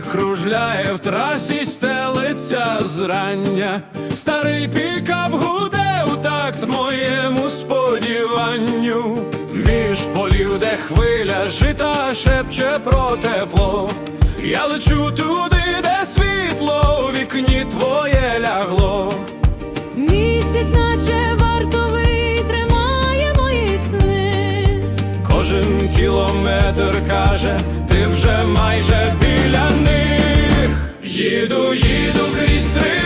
кружляє в трасі стелиться зрання, старий пікап гуде у такт моєму сподіванню. Між полів, де хвиля жита шепче про тепло. Я лечу туди, де світло у вікні твоє лягло. Місяць, наче Кілометр каже, ти вже майже біля них. Їду, їду крізь тривоги,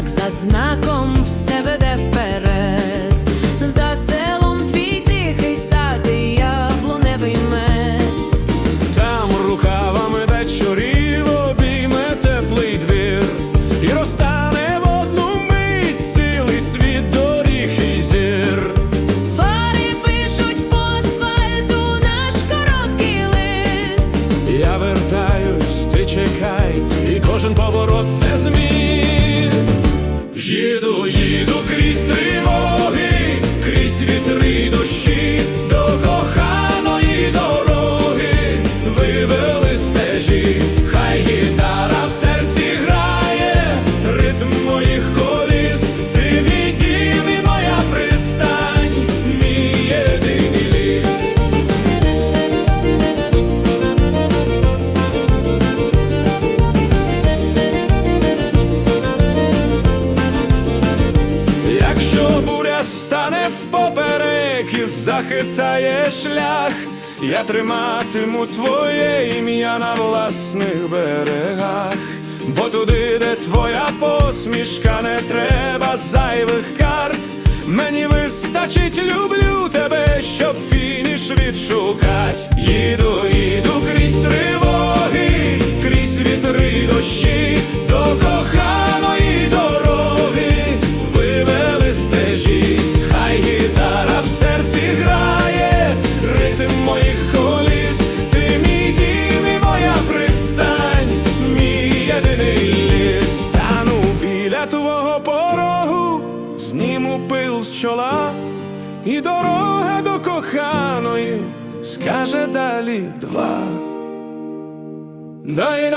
знак за знаком, захитає шлях, я триматиму твоє ім'я на власних берегах, бо туди, де твоя посмішка, не треба зайвих карт. Мені вистачить, люблю тебе, щоб фініш відшукать. Їду, чола, і дорога до коханої скаже далі два. Дай,